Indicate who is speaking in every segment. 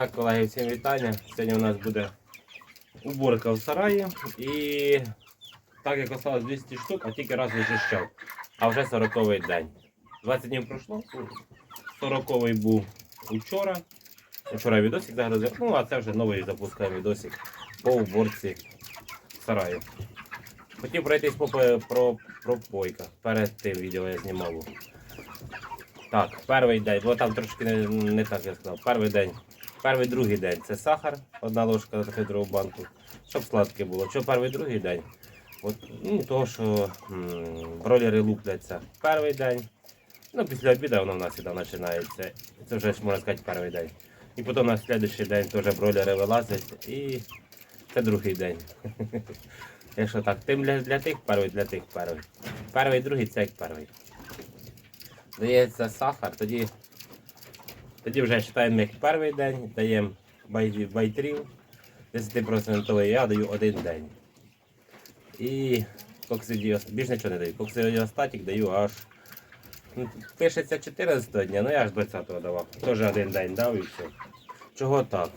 Speaker 1: Так, колеги, всім вітання. Сьогодні у нас буде уборка в сараї. І так як осталось 200 штук, а тільки раз вичищав. А вже 40-й день. 20 днів пройшло. 40-й був учора. Вчора відосик загрузив. Ну, а це вже новий запускаю відосик по уборці сараю. Хотів пройтись по, по про, про пойка. Перед тим відео я знімав. Так, перший день, бо там трошки не, не так я сказав. Перший день. Перший другий день це сахар, одна ложка на хитрову банку, щоб сладке було. Що перший другий день? От, ну, того, що м, бройлери лупляться перший день. Ну, після обіду воно в нас іде починається. Це вже можна сказати перший день. І потім на наступний день теж бройлери вилазять і це другий день. Якщо так, тим для, для тих перший, для тих перший. Перший, другий це як перший. Дається сахар, тоді, тоді вже вважаємо як перший день, даємо байтрів 10% я даю один день. І коксидіостатік, більш нічого не даю. Коксидіостатік даю аж. ну, Пишеться 14 дня, ну я аж 20-го давав. Теж один день дав і все. Чого так?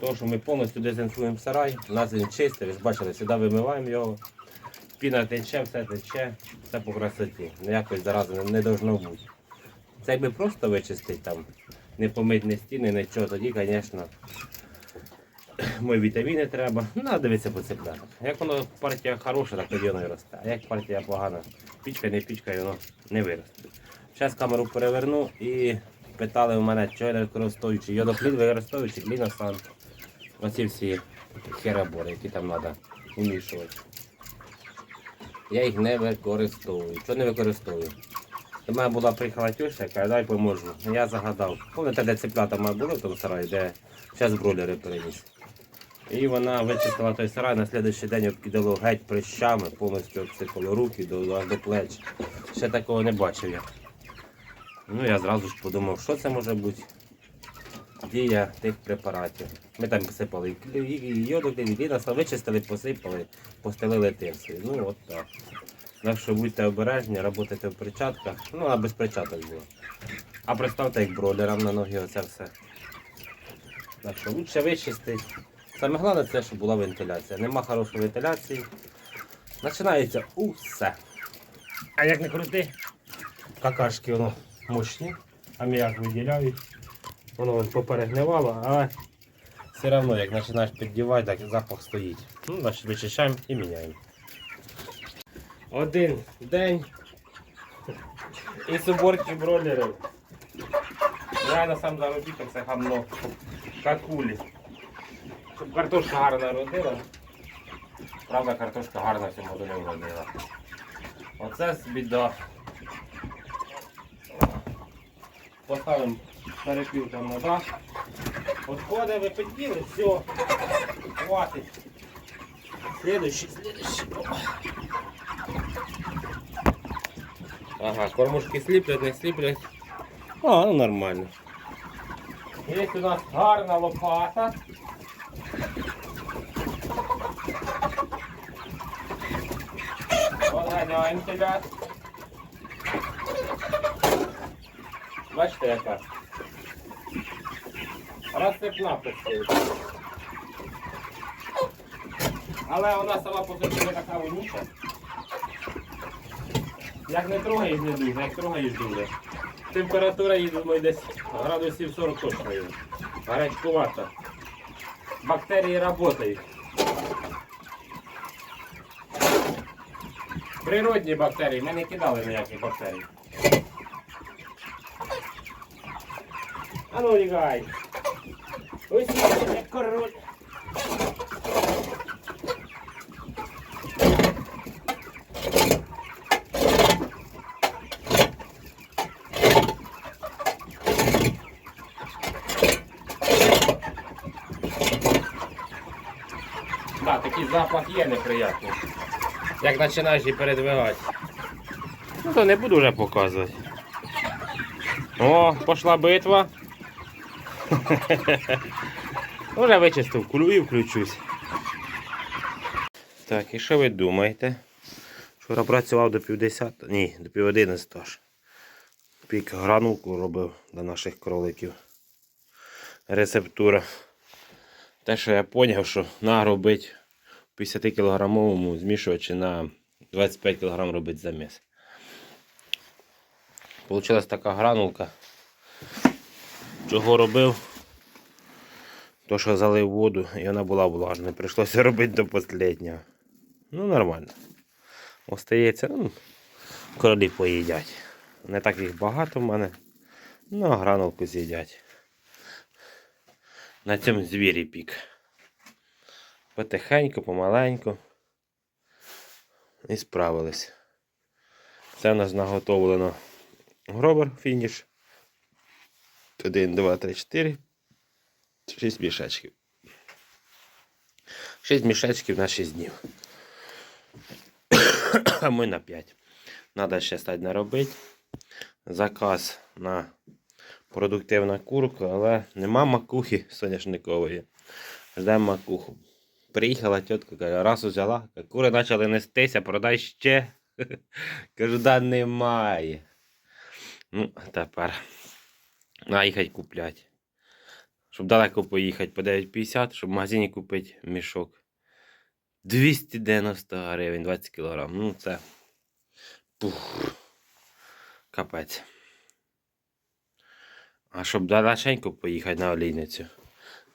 Speaker 1: Тому що ми повністю дезінфуємо сарай, у нас він чистий, ви ж бачили, сюди вимиваємо його. Піна тече, все тече, все по красоті. Ніякої зарази не, должно бути. Це якби просто вичистити там, не помити ні стіни, нічого, тоді, звісно, мої вітаміни треба. Ну, дивитися по цеплятах. Як воно партія хороша, так тоді воно і росте. А як партія погана, пічка, не пічка, воно не виросте. Зараз камеру переверну і питали у мене, що я не використовую, чи йодоплід використовую, чи гліносан. Оці всі херабори, які там треба вмішувати. Я їх не використовую. Що не використовую? До мене була приїхала теща, яка дай поможу. Я загадав. Пам'ятаєте, де цеплята має були в тому сараї, де зараз бройлери переніс. І вона вичистила той сарай, на наступний день обкидало геть прищами, повністю обсипало руки до, до плеч. Ще такого не бачив я. Ну я зразу ж подумав, що це може бути. Дія тих препаратів. Ми там посипали і лінаса, вичистили, посипали, постелили тим. Ну от так. Так що будьте обережні, працюйте в перчатках. Ну, а без перчаток було. А представте, як бролерам на ноги оце все. Так що лучше вичистити. Саме головне це, щоб була вентиляція. Нема хорошої вентиляції. Починається усе. А як не крути, какашки воно мощні, аміак виділяють. Воно вон поперегнивало, але все одно, як починаєш піддівати, так запах стоїть. Ну, значить вичищаємо і міняємо. Один день і уборки бройлерів. Реально сам заробіток це гамно. Какулі. Щоб картошка гарно родила. Правда, картошка гарно цьому году не. Оце біда. Поставимо перепів там на дах. Отходи ви підбили, все. Хватить. Следующий, следующий. Ага, кормушки сліплять, не сліплять. А, ну нормально. Є у нас гарна лопата. Оганяємо телят. Бачите, яка? Розсипна почти. Але вона сама по собі не така вонюча. Як не трогаєш не дуже, як трогаєш дуже. Температура її, десь градусів 40 точно є. Гарячкувата. Бактерії працюють. Природні бактерії, ми не кидали ніяких бактерій. А ну лягай. Ось як король. Так, такий запах є неприятний. Як починаєш її передвигати. Ну то не буду вже показувати. О, пішла битва. Вже вичистив кулю і включусь. Так, і що ви думаєте? Вчора працював до півдесят, ні, до пів одинадцятого аж. Пік гранулку робив для наших кроликів. рецептура. Те, що я зрозумів, що на робити 50 кілограмовому змішувачі на 25 кг робити заміс. Получилась така гранулка. Чого робив? То, що залив воду і вона була влажною. Прийшлося робити до останнього. Ну, нормально. Остається, ну, королі поїдять. Не так їх багато в мене. Ну, а гранулку з'їдять. На цьому звірі пік. Потихеньку, помаленьку. І справились. Це у нас наготовлено гробер фініш. 1, 2, 3, 4. 6 мішечків. 6 мішечків на 6 днів. А ми на 5. Надо ще стати наробити. Заказ на продуктивну курку, але нема макухи соняшникової. Ждемо макуху. Приїхала тітка, каже, раз каже, кури почали нестися, продай ще. Кажу, да немає. Ну, тепер. На їхати. Щоб далеко поїхати по 9,50, щоб в магазині купити мішок. 290 гривень, 20 кг. Ну це. Пух. Капець. А щоб далеченько поїхати на олійницю.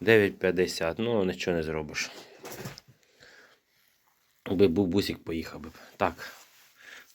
Speaker 1: 9,50. Ну, нічого не зробиш. Би був бусик, поїхав би. Так.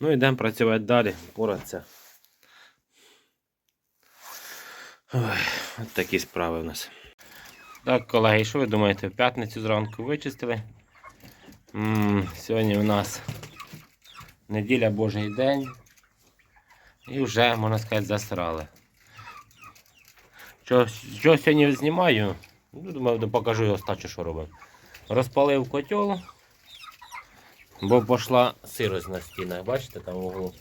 Speaker 1: Ну, йдемо працювати далі, поратися. Ой, такі справи в нас. Так, колеги, що ви думаєте? В п'ятницю зранку вичистили. м сьогодні у нас неділя Божий день. І вже, можна сказати, засрали. Що, що сьогодні знімаю? Ну, думаю, покажу його стачу, що робимо. Розпалив котел, бо пішла сирость на стінах, бачите, там в углу.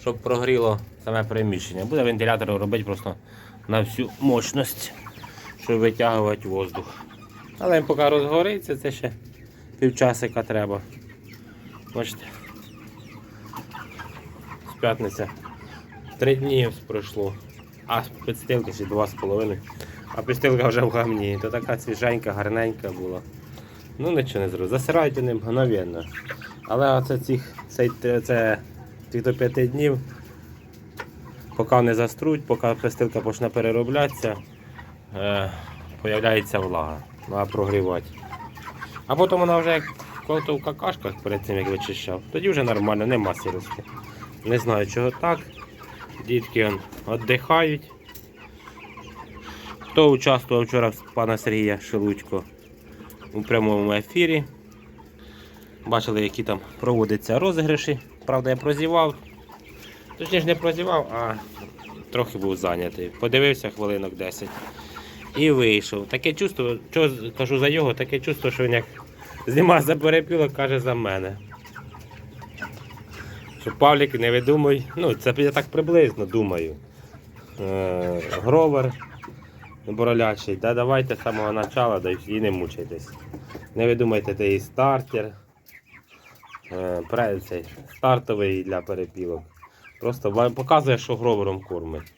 Speaker 1: Щоб прогріло саме приміщення. Буде вентилятор робити просто на всю мощність, щоб витягувати воздух. Але поки розгориться, це ще півчасика треба. Бачите. З п'ятниця. Три дні пройшло. А підстилка ще два з половиною. А підстилка вже в гамні. То така свіженька, гарненька була. Ну нічого не зробив. Засирають вони мгновенно. Але оце цих, цей, це, цих до п'яти днів, поки не заструть, поки підстилка почне перероблятися, е, появляється влага. Треба прогрівати. А потім вона вже як коли в какашках перед цим як вичищав, тоді вже нормально, нема сірості. Не знаю чого так. Дітки віддихають. Хто участвував вчора в пана Сергія Шелудько у прямому ефірі. Бачили, які там проводяться розіграші. Правда, я прозівав. Точніше не прозівав, а трохи був зайнятий. Подивився хвилинок 10 і вийшов. Таке чувство, що кажу за його, таке чувство, що він як знімає за перепілок, каже за мене. Що Павлік не видумуй. Ну, це я так приблизно думаю. Е, гровер боролячий, да давайте з самого початку да, і не мучайтесь. Не видумайте той стартер. Е, пре- цей, стартовий для перепілок. Просто показує, що гровером кормить.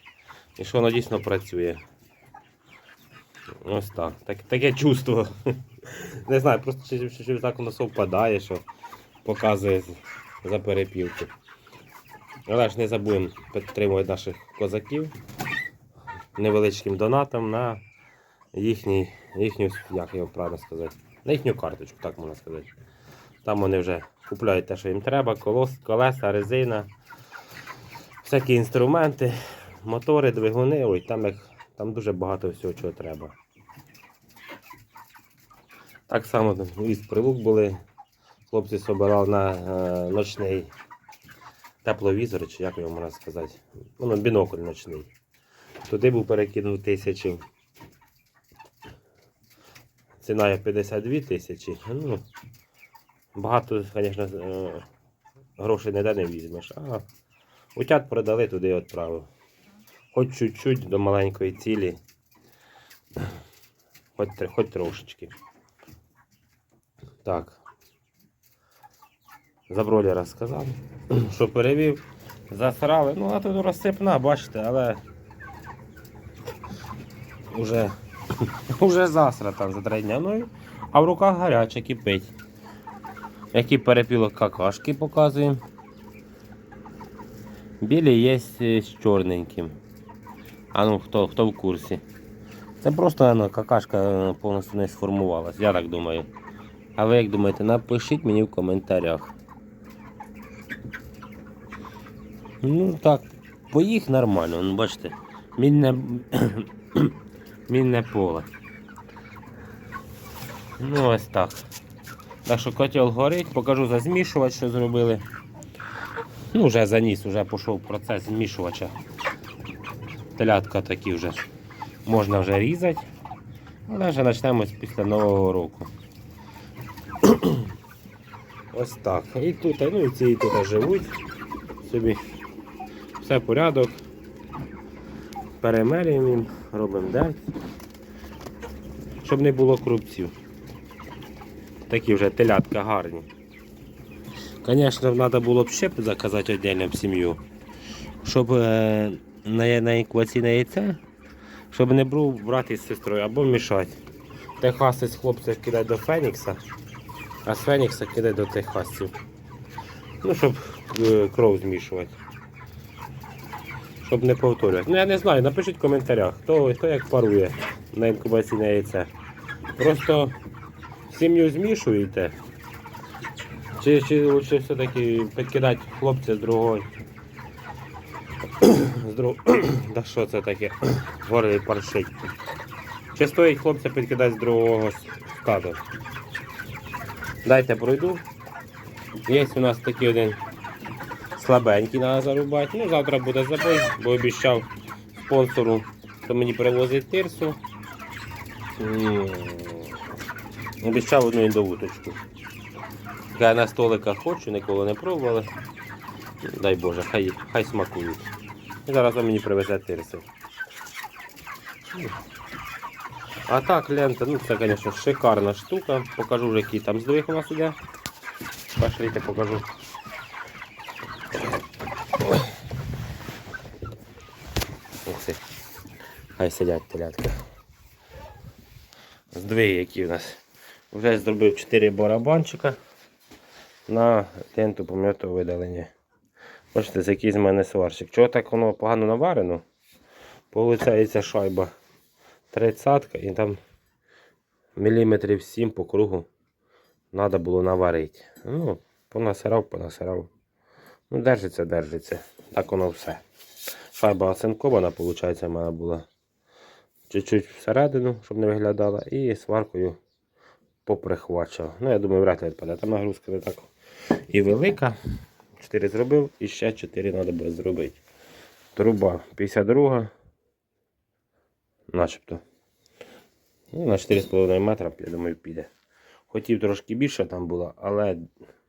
Speaker 1: І що воно дійсно працює. Ось так. так таке чувство. Не знаю, просто чи, чи, чи так воно совпадає, що показує за перепілки. Але ж не забудемо підтримувати наших козаків невеличким донатом на їхній, їхню, як його правильно сказати, на їхню карточку, так можна сказати. Там вони вже купляють те, що їм треба, колос, колеса, резина, всякі інструменти, мотори, двигуни, ой, там, як, там дуже багато всього, чого треба. Так само із прилук були. Хлопці собирали на е, ночний тепловізор, чи як його можна сказати. Ну, бінокль ночний. Туди був перекинув тисячу. Ціна є 52 тисячі. Ну, багато, звісно, е, грошей ніде не візьмеш. А утят продали, туди відправив. Хоч чуть-чуть до маленької цілі. Хоч, хоч трошечки. Так. За бройлера сказав, що перевів, засрали. Ну, а тут розсипна, бачите, але вже Уже засра там за три дня. Ну, а в руках гаряче кипить. Який перепілок какашки показуємо. Білі є з чорненьким. А ну хто, хто в курсі? Це просто ну, какашка е, повністю не сформувалась, я так думаю. А ви як думаєте, напишіть мені в коментарях. Ну так, поїх нормально, ну бачите, мінне, мінне поле. Ну ось так. Так що котел горить, покажу за змішувач, що зробили. Ну, вже заніс, вже пішов процес змішувача. Телятка такі вже можна вже різати. Але вже почнемо після Нового року. Ось так. І тут, ну і ці і тут живуть собі. Все порядок. Перемерюємо їм, робимо дент. Щоб не було крупців. Такі вже телятка гарні. Звісно, треба було б ще заказати віддільно в сім'ю, щоб е, на, інкубаційне яйце, щоб не був брати з сестрою або мішати. Техасець хлопців кидає до Фенікса, а з Фенікса кидає до техасців. Ну, щоб е, кров змішувати. Щоб не повторювати. Ну я не знаю, напишіть в коментарях, хто, хто як парує на інкубаційне яйце. Просто сім'ю змішуєте. Чи, чи лучше все-таки підкидати хлопця з другої. З друг... Да що це таке? Горлі паршить. Чи стоїть хлопця підкидати з другого стаду? Дайте пройду. Є у нас такий один слабенький треба зарубати. Ну, завтра буде забой, бо обіцяв спонсору, хто мені привозить тирсу. Обіцяв одну індовуточку. Я на столиках хочу, ніколи не пробували. Дай Боже, хай, хай смакують. І зараз мені привезе тирси. А так, лента, ну це, звісно, шикарна штука. Покажу вже, який там здвиг у нас іде. Пошлите, покажу. Ух ти. Хай сидять телятка. Здвиги, які у нас. Вже зробив 4 барабанчика на ленту пом'ятого видалення. Бачите, це якийсь з мене сварщик. Чого так воно погано наварено? Получається шайба 30 і там міліметрів 7 по кругу треба було наварити. Ну, понасирав, понасирав. Ну, держиться, держиться. Так воно все. Шайба оцинкована, виходить, в мене була чуть-чуть всередину, щоб не виглядала, і сваркою поприхвачав. Ну, я думаю, вряд ли відпаде. Там нагрузка не так і велика. 4 зробив, і ще 4 треба буде зробити. Труба 52, начебто. Ну, на 4,5 метра, я думаю, піде. Хотів трошки більше там було, але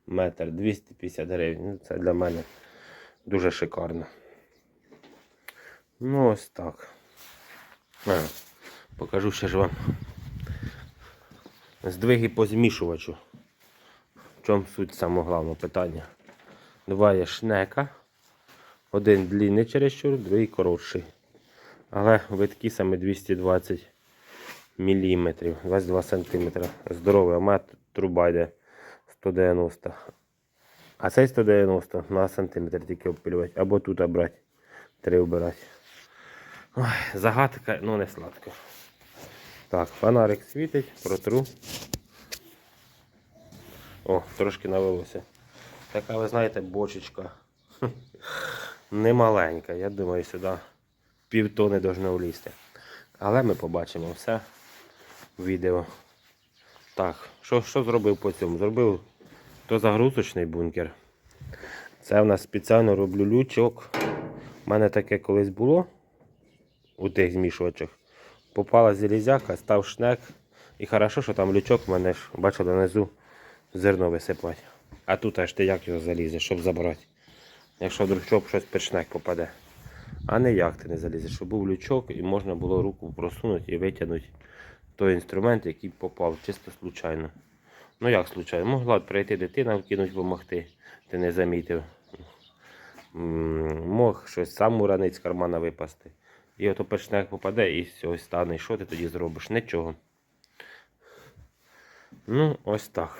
Speaker 1: метр 250 гривень. Ну, Це для мене дуже шикарно. Ну, ось так. А, покажу ще ж вам здвиги по змішувачу. В чому суть самого головного питання? Два є шнека. Один длинний чересчур, другий коротший. Але витки саме 220 мм, 22 см. Здоровий, а має труба йде 190. А цей 190 на сантиметр тільки обпилювати. Або тут брати. Три обирати. Загадка, ну не сладко. Так, фонарик світить, протру. О, трошки навелося. Така, ви знаєте, бочечка. Немаленька. Я думаю, сюди півтони должно влізти. Але ми побачимо все в відео. Так, що, що зробив по цьому? Зробив то загрузочний бункер. Це в нас спеціально роблю лючок. У мене таке колись було у тих змішувачах. Попала залізяка, став шнек. І хорошо, що там лючок в мене ж, бачили, внизу зерно висипати. А тут аж ти як його залізеш, щоб забрати. Якщо вдруг щоб щось під шнек попаде. А не як ти не залізеш, щоб був лючок і можна було руку просунути і витягнути той інструмент, який попав чисто случайно. Ну як случайно? Могла б прийти дитина, вкинуть, допомогти, ти не замітив. Мог щось сам уранець з кармана випасти. І ото першняк попаде і ось стане. І що ти тоді зробиш? Нічого. Ну, ось так.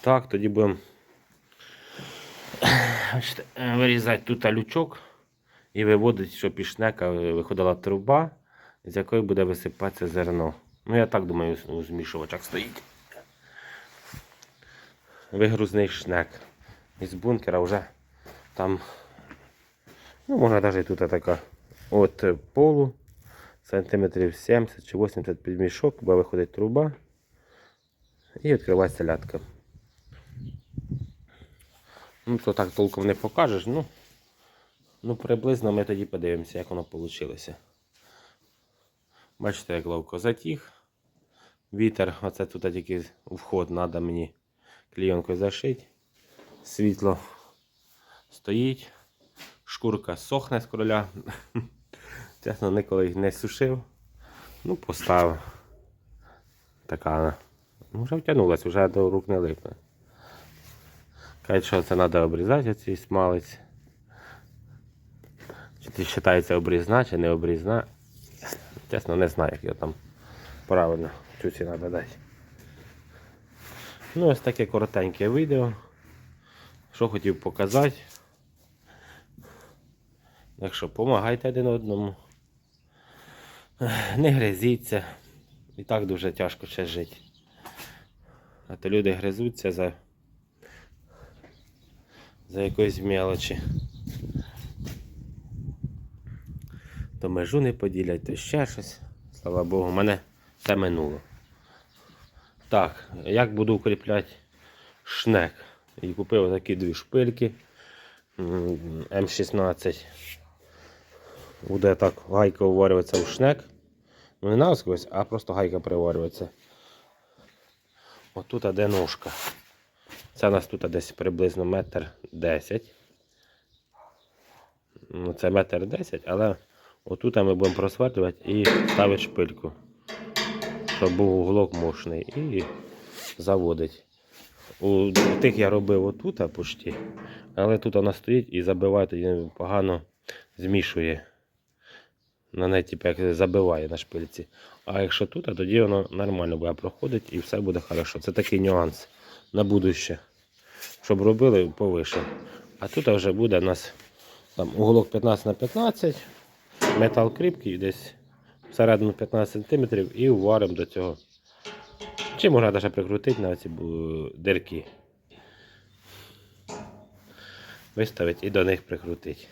Speaker 1: Так, тоді будемо вирізати тут лючок і виводити, щоб із шнека виходила труба, з якої буде висипатися зерно. Ну, я так думаю, у змішувачах стоїть. Вигрузний шнек. Із бункера вже там, ну, можна навіть тут така от полу, сантиметрів 70 чи 80 під мішок, буде виходить труба і відкривається лятка. Ну, то так толком не покажеш, ну, ну приблизно ми тоді подивимося, як воно вийшло. Бачите, як ловко затіг. Вітер, оце тут тільки вход треба мені клійонкою зашити. Світло стоїть. Шкурка сохне з короля. Чесно, ніколи не сушив. Ну, поставив. Така. Ну, вже втягнулася, вже до рук не липне. Кажуть, що це треба обрізати цей смалець. Чи ти вважається обрізна, чи не обрізна. Чесно, не знаю, як його там правильно цю треба дати. Ну, ось таке коротеньке відео. Що хотів показати. Так що допомагайте один одному. Не гризіться. І так дуже тяжко ще жити. А то люди гризуться за, за якоїсь мелочі. То межу не поділять, то ще щось. Слава Богу, мене це минуло. Так, як буду укріпляти шнек? І купив такі дві шпильки м, М16. Буде так гайка уварюватися в шнек. Ну не насквозь, а просто гайка приварюється. Отут де ножка. Це у нас тут десь приблизно метр десять. Ну, це метр десять, але отут ми будемо просверлювати і ставити шпильку. Щоб був уголок мощний і заводить. У тих я робив отут почти, але тут вона стоїть і забиває, тоді погано змішує. На неї типу, як забиває на шпильці. А якщо тут, а тоді воно нормально буде проходити і все буде хорошо. Це такий нюанс на будуще. Щоб робили повише. А тут вже буде у нас там, уголок 15 на 15, метал кріпкий, десь всередину 15 см і варимо до цього. Чи можна навіть прикрутити на ці дирки. Виставити і до них прикрутити.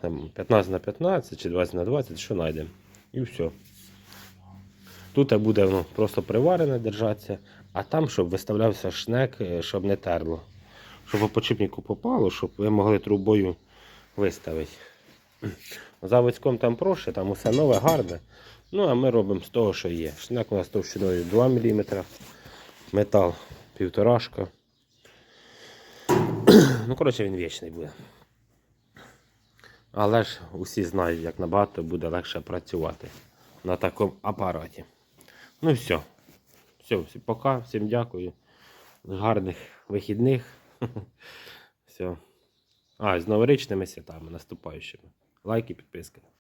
Speaker 1: Там 15 на 15 чи 20 на 20, що знайдемо. І все. Тут буде воно просто приварене держатися, а там, щоб виставлявся шнек, е, щоб не терло. Щоб по почіпнику попало, щоб ви могли трубою виставити. Заводськом там проще, там усе нове, гарне. Ну, а ми робимо з того, що є. Шнек у нас товщиною 2 мм, метал півторашка. Ну, коротше, він вічний буде. Але ж усі знають, як набагато буде легше працювати на такому апараті. Ну все. Все, всі пока, всім дякую. Гарних вихідних. Все. А, з новорічними святами наступаючими. Лайки, підписки.